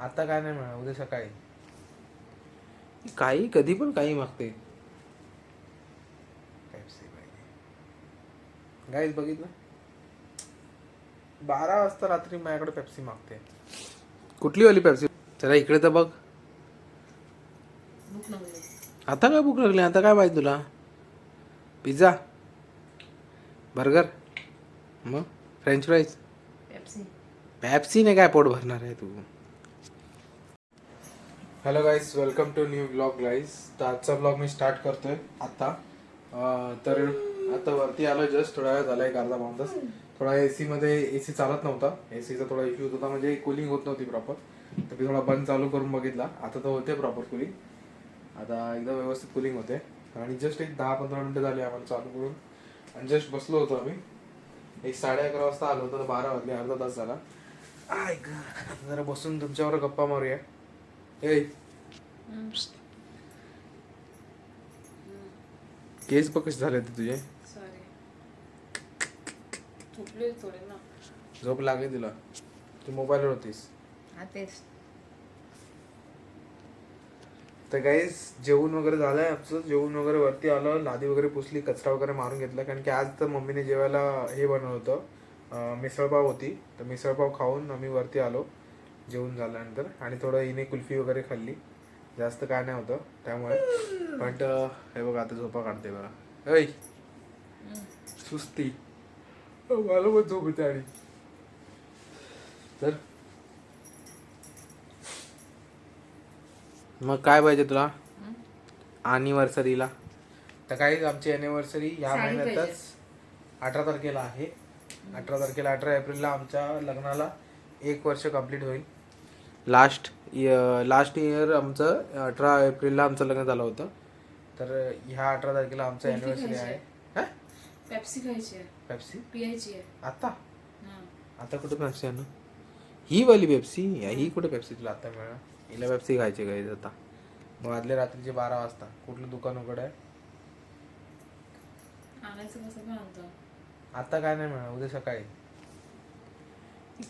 आता काय नाही मिळणार उद्या सकाळी. काही कधी पण काही मागते. पेप्सी पाहिजे गाईज बघितलं? बारा वाजता रात्री माझ्याकडे पेप्सी मागते. कुठली वाली पेप्सी जरा इकडे तर बघ. भूक लागली. आता काय भूक लागली? आता काय पाहिजे तुला? पिझ्झा बर्गर मग? फ्रेंच फ्राईज पेप्सी पॅप्सीने काय पोट भरणार आहे तू? Hello guys welcome to new blog guys तर आजचा ब्लॉग मी स्टार्ट करतोय आता. तर आता वरती आलो जस्ट थोडा वेळ झाला एक अर्धा पाऊन तास. थोडा ए मध्ये ए सी चालत नव्हता. ए सीचा थोडा इश्यू होता म्हणजे कूलिंग होत नव्हती प्रॉपर तर मी थोडा बंद चालू करून बघितला. आता तर होते प्रॉपर कूलिंग आता एकदम व्यवस्थित कूलिंग होते. आणि जस्ट एक दहा पंधरा मिनिटं झाली आम्हाला चालू करून. आणि जस्ट बसलो होतो आम्ही. एक साडे अकरा वाजता आलो होतो तर बारा वाजले अर्धा तास झाला. आय जरा बसून तुमच्यावर गप्पा मारूया. ए केस कसे झाले ते तुझे. सॉरी झोपले थोडे ना. झोप लागली तुला. तू मोबाईलवर होतीस. हा तेच. तर काहीच जेवण वगैरे झालंय आमचं. जेवण वगैरे वरती आलं. लादी वगैरे पुसली कचरा वगैरे मारून घेतला. कारण की आज तर मम्मीने जेवायला हे बनवलं होतं. मिसळपाव होती. तर मिसळपाव खाऊन आम्ही वरती आलो. जेवण झाल्यानंतर आणि थोडं हिने कुल्फी वगैरे खाल्ली. जास्त काय नाही होतं त्यामुळे. पण अं, हे बघा आता झोपा काढते बघा. ऐ सुस्ती. मला पण झोप येते आणि. तर मग काय पाहिजे तुला? अॅनिव्हर्सरीला तर काही आमची अॅनिव्हर्सरी या महिन्यातच अठरा तारखेला आहे. अठरा तारखेला अठरा एप्रिलला आमच्या लग्नाला एक वर्ष कंप्लीट होईल. लास्ट लास्ट इयर आमचं अठरा एप्रिलला आमचं लग्न झालं होतं. तर ह्या अठरा तारखेला आमचं अॅनिव्हर्सरी आहे? पेप्सी खायची आहे. पेप्सी? पियायची आहे. आता. आता कुठे पेप्सी आहे ना? ही वाली पेप्सी? ही कुठे पेप्सी तुला आता मिळणार हिला पेप्सी खायची काही आता. मग वाजले रात्रीचे बारा वाजता. कुठलं दुकान उघड आहे? आणायचं कसं पण आणतो आता काय नाही मिळणार उद्या सकाळी.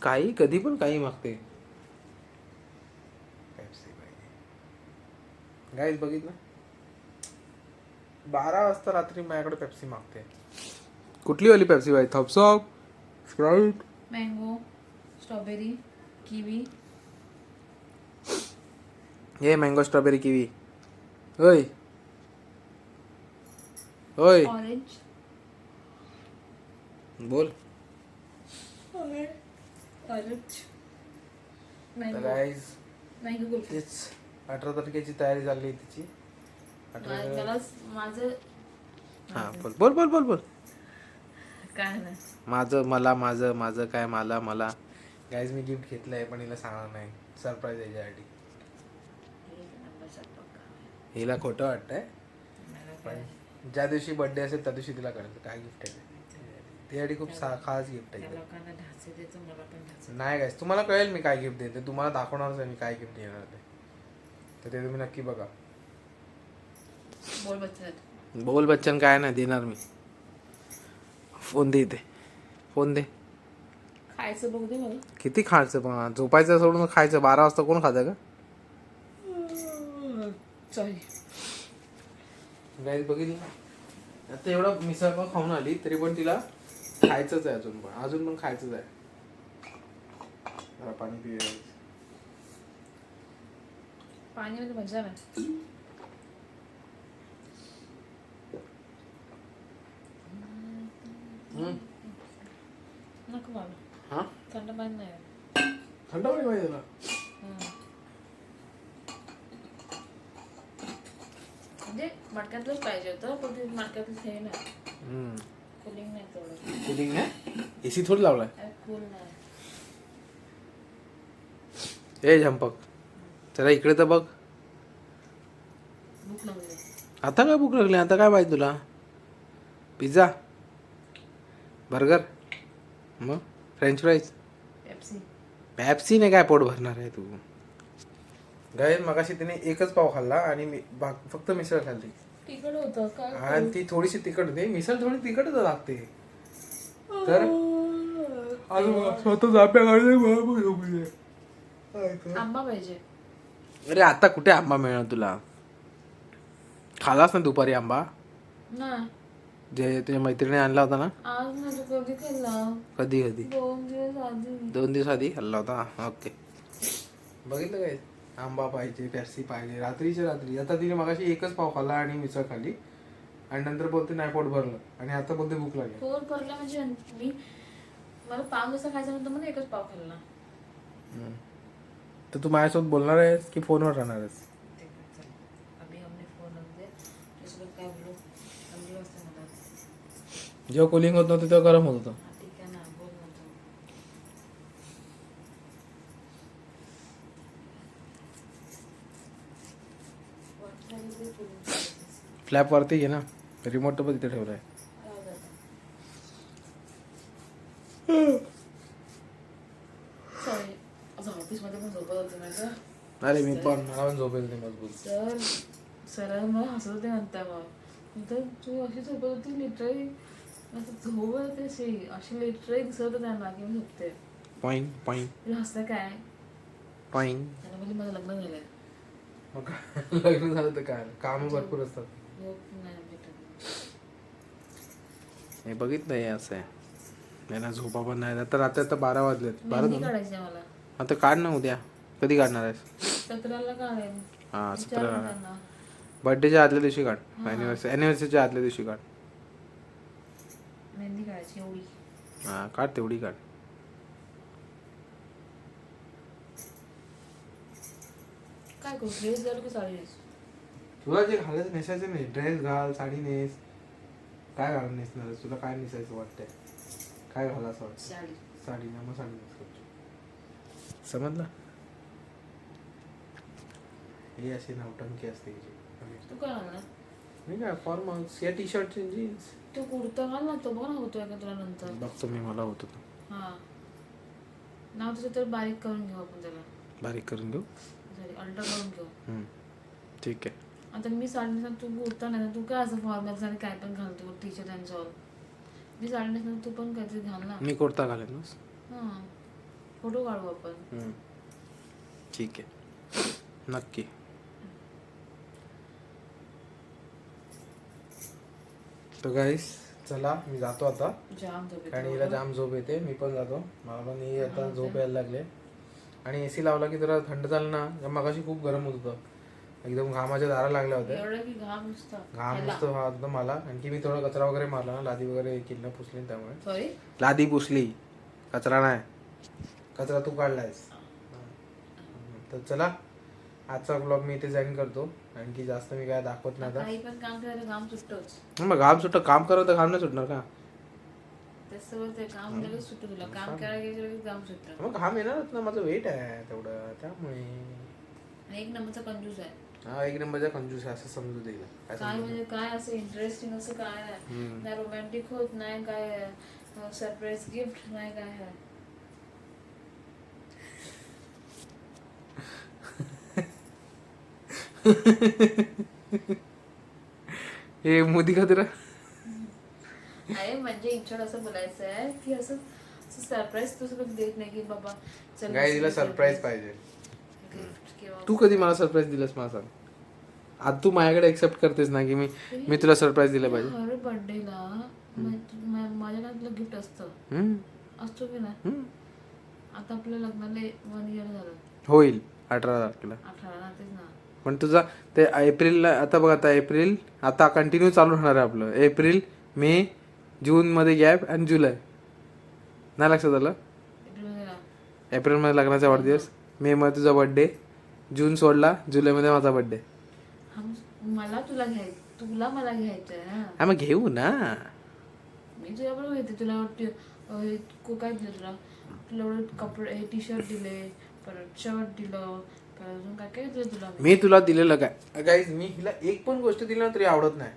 काही कधी पण काही मागते पेप्सी पाहिजे गाईज बघितलं? बारा वाजता रात्री माझ्याकडे पेप्सी मागते. कुठली वाली पेप्सी पाहिजे Thums Up Sprite mango strawberry kiwi हे मँगो स्ट्रॉबेरी किवी होय होय ऑरेंज बोल. ऑरेंज मँगो गाईज मँगो तेच अठरा तारखेची तयारी चालली आहे तिची. अठरा मला माझं हा बोल बोल बोल बोल बोल. काय नाही. माझं मला माझं माझं काय मला मला. गाईज मी गिफ्ट घेतलं आहे पण हिला सांगणार नाही. सरप्राईज याच्यासाठी हिला खोटं वाटतंय. पण ज्या दिवशी बर्थडे असेल त्या दिवशी तिला कळेल काय गिफ्ट आहे. त्यासाठी खूप सा खास गिफ्ट आहे नाही गाईज तुम्हाला कळेल मी काय गिफ्ट देते. तुम्हाला दाखवणारच आहे मी काय गिफ्ट देणार ते तर ते तुम्ही नक्की बघा. बोल बच्चन. बोल बच्चन काय नाही देणार मी. फोन दे इथे. फोन दे. खायचं बघू दे मला किती खायचं पण? झोपायचं सोडून खायचं. बारा वाजता कोण खातं का सॉरी गाईज बघितलं आता एवढा मिसळ पाव खाऊन आली तरी पण तिला खायचंच आहे अजून पण. अजून पण खायचंच आहे. जरा पाणी पिऊया पाणीमध्ये मजा नाही हम्म. नको मला हा थंड पाणी नाही थंड पाणी पाहिजे तुला हम्म. म्हणजे मडक्यातलंच पाहिजे होतं पण ते मडक्यातलं हे नाही कुलिंग नाही तेवढं कुलिंग नाही एसी थोडी लावलाय अरे कूल नाही ए झंपक जरा इकडे तर बघ. भूक लागली आता काय भूक लागली? आता काय पाहिजे तुला? पिझ्झा? बर्गर? मग? French fries? पेप्सी. पॅप्सीने काय पोट भरणार आहे तू? गाय मगाशी तिने एकच पाव खाल्ला आणि मी फक्त मिसळ खाल्ली. तिकड होतं काय आणि ती थोडीशी तिखट होती. मिसळ थोडी तिखटच लागते. तर अजून स्वतः आंबा पाहिजे. अरे आता कुठे आंबा मिळणार तुला? खालास ना दुपारी आंबा? जे तुझ्या मैत्रिणी आणला होता ना? कधी कधी दोन दिवस आधी. खाल्ला होता? ओके. बघितलं काय? आंबा पाहिजे पेप्सी पाहिजे रात्रीच्या रात्री. आता तिने मगाशी एकच पाव खाल्ला आणि मिसळ खाल्ली. आणि नंतर बोलते नाही पोट भरलं. आणि आता बोलते भूक लागली. पोर भरला म्हणजे मी मला पाच वाजता खायचं नंतर मला एकच पाव खाल्ला. तर तू माझ्यासोबत बोलणार आहेस की फोनवर राहणार आहेस? जेव्हा कुलिंग होत नव्हतं तेव्हा गरम होत होतं. फ्लॅपवरती ना फ्लॅप वरती घे ना. रिमोट पण तिथे ठेवलाय. आहे दे आता. Sorry. आज ऑफिसमध्ये पण झोपत होते माझं अरे मी पण मला पण झोपेल नाही मजबूत सर सर मला हसत होते म्हणता मग नंतर तू अशी झोपत होती लिटरली झोपत होते अशी अशी लिटरली दिसत होतं त्यांना की मी झोपते पॉईंट पॉईंट तुला हसतं काय म्हणजे माझं लग्न झालंय मग काय? लग्न झालं तर काय काम भरपूर असतात झोप नाही भेटत हे बघितलं हे असं आहे यांना झोपा पण नाही तर आता आता बारा वाजलेत बारा मेहंदी काढायची आहे मला आता काढ ना उद्या कधी काढणार आहेस सतराला हा सतरा. त्यांना. बर्थडेच्या आदल्या दिवशी काढ. अॅनिव्हर्सरी अॅनिव्हर्सरीच्या आदल्या दिवशी काढ. मेहंदी काढायची एवढी. हा काढ तेवढी काढ. काय करू? ड्रेस घालू की साडी नेस? तुला जे घालायचं नेसायचं नाही. ड्रेस घाल साडी नेस. काय घालून नेसणार? तुला काय नेसायचं वाटतंय? काय घालायचं वाटतं साडी. साडी ना मग साडी नेस समजलं? ही अशी नवटंकी असते हिची. तू काय घालणार मी काय फॉर्मल्स या टी शर्टची जीन्स तू कुर्ता घाल ना तो बघ ना होतोय का तुला नंतर. बघतो मी मला होतो हा. नाव तुझं तर बारीक करून घेऊ आपण त्याला. बारीक करून घेऊ? सॉरी अल्टर करून घेऊ. हम्म. ठीक आहे. आता मी साडी नेसणार तू कुर्ता नाही ना तू काय असं फॉर्मल आणि काय पण घालतो टी शर्ट अँड ऑल मी साडी नेसणार तू पण काहीतरी घाल ना. मी कुर्ता घालेन बस. हा. फोटो काढू आपण. हम्म. ठीक आहे. नक्की. तो गाईस चला मी जातो आता. आणि हिला जाम झोप येते मी पण जातो. मला पण ही आता झोप यायला लागले. आणि एसी लावला की जरा थंड झालं ना मगाशी खूप गरम होत होतं. एकदम घामाच्या दारा लागल्या होत्या. घाम नुसता. वाहत होता मला आणखी मी थोडा कचरा वगैरे मारला ना लादी वगैरे किल्ला पुसली त्यामुळे. लादी पुसली. कचरा नाही. कचरा तू काढलायस. तर चला आजचा ब्लॉग मी इथे जॉईन करतो. आणखी जास्त मी काय दाखवत नाही आता. काही पण काम करायला घाम सुटतोच. मग घाम सुटतं काम करत तर घाम नाही सुटणार का? काम लगेच सुटतं तुला काम करायला गेलं लगेच घाम सुटतं. मग घाम येणारच ना माझं वेट आहे तेवढं त्यामुळे. आणि एक नंबरचा कंजूस आहे. हा एक नंबरचा कंजूस आहे असं समजू दे काय काय म्हणजे काय असं इंटरेस्टिंग असं काय नाही नाही रोमॅन्टिक होत नाही काय सरप्राईज गिफ्ट नाही काय आहे? हे मोदी का तेरा? आहे म्हणजे इंचड असं बोलायचं आहे की असं सरप्राईज तू सगळं देत नाही की बाबा चल गाय तिला सरप्राईज पाहिजे. गिफ्ट किंवा तू कधी मला सरप्राईज दिलंस मला सांग. आज तू माझ्याकडे एक्सेप्ट करतेस ना की मी मी तुला सरप्राईज दिलं पाहिजे. हर बर्थडेला माझ्याकडे तुला गिफ्ट असतं. असतो की नाही? हम्म. आता आपल्या लग्नाला वन इयर झालं. होईल. अठरा तारखेला. अठरा ना तेच ना. पण तुझा ते एप्रिलला आता बघ आता एप्रिल आता कंटिन्यू चालू राहणार आहे आपलं. एप्रिल मे जून मध्ये गॅप आणि जुलै. नाही लक्षात आलं? एप्रिलमध्ये लग्नाचा वाढदिवस मे मध्ये तुझा बर्थडे जून सोडला जुलैमध्ये माझा बर्थडे हा, मला तुला घ्याय तुला मला घ्यायचं हा मग घेऊ ना. मी तुझ्या बरोबर येते तुला काय दिलं तुला? तुला कपडे हे टी शर्ट दिले परत शर्ट दिलं परत अजून काय काय दिलं तुला मी? मी तुला दिलेलं काय? गाईज मी हिला एक पण गोष्ट दिली ना तरी आवडत नाही.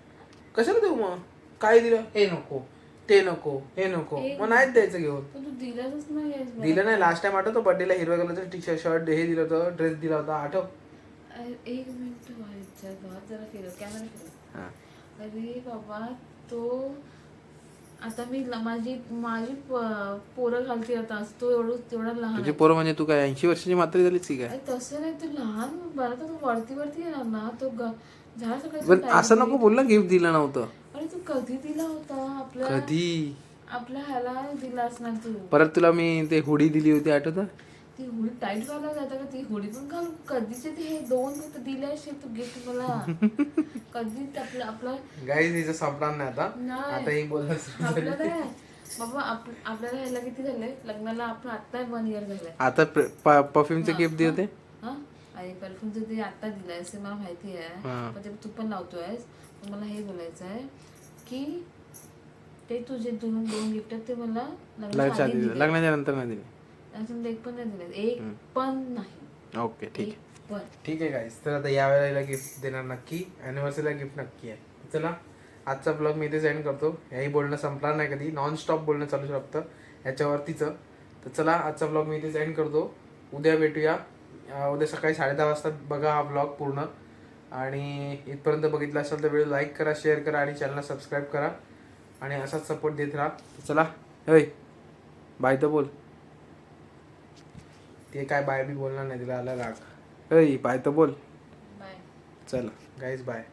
कशाला देऊ मग? काय दिलं? हे नको. ते नको हे नको. मग नाहीच द्यायचं घेऊन. पण तू दिलाच नाही आहेस मला. दिलं नाही. लास्ट टाइम आठवतो बर्थडेला हिरव्या कलरचं टी शर्ट शर्ट हे दिलं होतं ड्रेस दिला होता. आठव. अरे, एक मिनिट व्हायचं घरात जरा फिरव. कॅमेरा फिरव. हा. अरे बाबा तो आता मी ल- माझी माझी प- पोरं घालते आता असं तो एवढं तेवढा लहान तुझे. पोरं म्हणजे तू काय ऐंशी वर्षाची म्हातारी झालीच की काय? अरे तसं नाही तू लहान बरं तर तू वरती वरती येणार ना तो ग- झाड सगळं पण असं नको बोल ना गिफ्ट दिलं नव्हतं. अरे तू कधी दिला होता? आपल्या कधी? आपल्या ह्याला दिला असणार तू. परत तुला मी ते हुडी दिली होती आठवत? ती हुडी टाईट घालायला जाता का? ती हुडी पण घाल कधीचे ते हे दोन दिले असेल तू गिफ्ट मला? कधी ते आपलं आपलं गाईज हिचं संपणार नाही आता. आता ही आपलं काय बाबा आप- आपल्याला ह्याला किती झालंय लग्नाला आपण आता वन इयर झालंय. आता परफ्यूमचे गिफ्ट दे होते हा. आणि परफ्यूमचं ते आता दिलंय असं मला माहिती आहे. हा. पण ते पण लावतोयस. पण मला हे बोलायचं आहे की ते तुझे दोन दोन गिफ्ट आहेत ते मला दिलं दिले. लग्नाच्या नंतर नाही दिली. त्याच्यानंतर एक पण नाही दिले एक पण नाही. ओके ठीक आहे. पण. ठीक आहे गाईस तर आता या वेळेला गिफ्ट देणार नक्की अॅनिव्हर्सरीला गिफ्ट नक्की आहे. चला आजचा ब्लॉग मी इथे सेंड करतो. याही बोलणं संपणार नाही कधी. नॉन स्टॉप बोलणं चालू शकतं याच्यावरतीचं. तर चला आजचा ब्लॉग मी इथे सेंड करतो. उद्या भेटूया. उद्या सकाळी साडे दहा वाजता बघा हा ब्लॉग पूर्ण. आणि इथपर्यंत बघितला असेल तर व्हिडिओ लाईक करा शेअर करा आणि चॅनलला सबस्क्राईब करा. आणि असाच सपोर्ट देत राहा. तर चला होय बाय तर बोल. ते काय बाय बी बोलणार नाही तिला आला राग. होय बाय तर बोल. बाय. चला. Guys bye